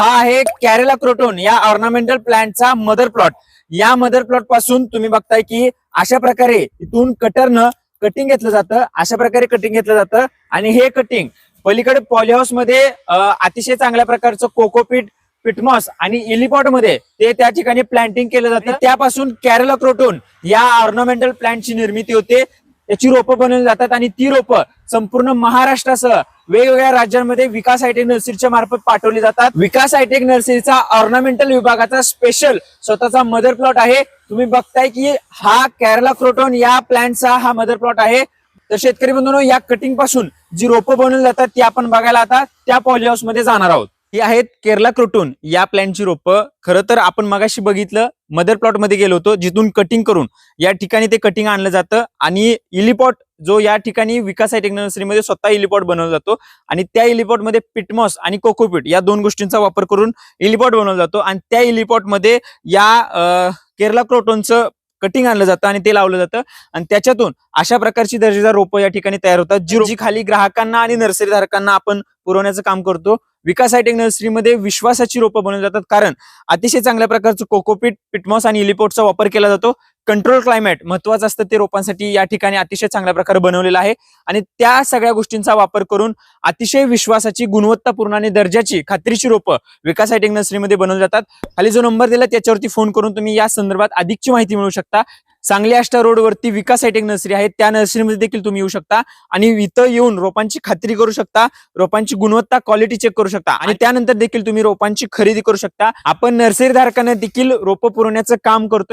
हा आहे कॅरेला क्रोटोन या ऑर्नामेंटल प्लांटचा मदर प्लॉट. या मदर प्लॉटपासून तुम्ही बघताय की अशा प्रकारे इथून कटरनं कटिंग घेतलं जातं अशा प्रकारे कटिंग घेतलं जातं आणि हे कटिंग पलीकडे पॉलिहाऊसमध्ये अतिशय चांगल्या प्रकारचं कोकोपीट पिटमॉस आणि इलिपॉटमध्ये ते त्या ठिकाणी प्लांटिंग केलं जातं. त्यापासून कॅरेला क्रोटोन या ऑर्नामेंटल प्लांटची निर्मिती होते. त्याची रोपं बनवली जातात आणि ती रोपं संपूर्ण महाराष्ट्रासह वेगवेगळ्या राज्यांमध्ये विकास हायटेक नर्सरीच्या मार्फत पाठवली जातात. विकास हायटेक नर्सरीचा ऑर्नामेंटल विभागाचा स्पेशल स्वतःचा मदर प्लॉट आहे. तुम्ही बघताय की हा केरला क्रोटॉन या प्लॅन्टचा हा मदर प्लॉट आहे. तर शेतकरी बंधूंनो या कटिंगपासून जी रोपं बनवली जातात ती आपण बघायला आता त्या पॉलिहाऊसमध्ये जाणार आहोत. ही आहेत केरला क्रोटून. या प्लॅनची रोपं. खरं तर आपण मगाशी बघितलं मदर प्लॉटमध्ये गेलो होतो जिथून कटिंग करून. या ठिकाणी ते कटिंग आणलं जातं आणि इलिपॉट जो या ठिकाणी विकास हायटेक नर्सरीमध्ये स्वतः इलिपॉट बनवला जातो. आणि त्या इलिपॉटमध्ये पिटमॉस आणि कोकोपीट या दोन गोष्टींचा वापर करून इलिपॉट बनवला जातो. आणि त्या इलिपॉटमध्ये या केरला क्रोटोनचं कटिंग आणलं जातं आणि ते लावलं जातं. आणि त्याच्यातून अशा प्रकारची दर्जेदार रोपं या ठिकाणी तयार होतात जी जी खाली ग्राहकांना आणि नर्सरी धारकांना आपण पुरवण्याचं काम करतो. विकास हायटेक नर्सरीमध्ये विश्वासाची रोपं बनवली जातात. कारण अतिशय चांगल्या प्रकारचं कोकोपीट पिटमॉस आणि इलिपोटचा वापर केला जातो. कंट्रोल क्लायमेट महत्वाचं असतं ते रोपांसाठी या ठिकाणी अतिशय चांगल्या प्रकारे बनवलेलं आहे. आणि त्या सगळ्या गोष्टींचा वापर करून अतिशय विश्वासाची गुणवत्तापूर्ण आणि दर्जाची खात्रीची रोपं विकास हायटेक नर्सरीमध्ये बनवली जातात. खाली जो नंबर दिला त्याच्यावरती फोन करून तुम्ही या संदर्भात अधिकची माहिती मिळू शकता. सांगली आष्टा रोडवरती विकास हायटेक नर्सरी आहे. त्या नर्सरीमध्ये देखील तुम्ही येऊ शकता आणि इथं येऊन रोपांची खात्री करू शकता रोपांची गुणवत्ता क्वालिटी चेक करू शकता आणि त्यानंतर देखील तुम्ही रोपांची खरेदी करू शकता. आपण नर्सरी धारकांना देखील रोपं पुरवण्याचं काम करतोय.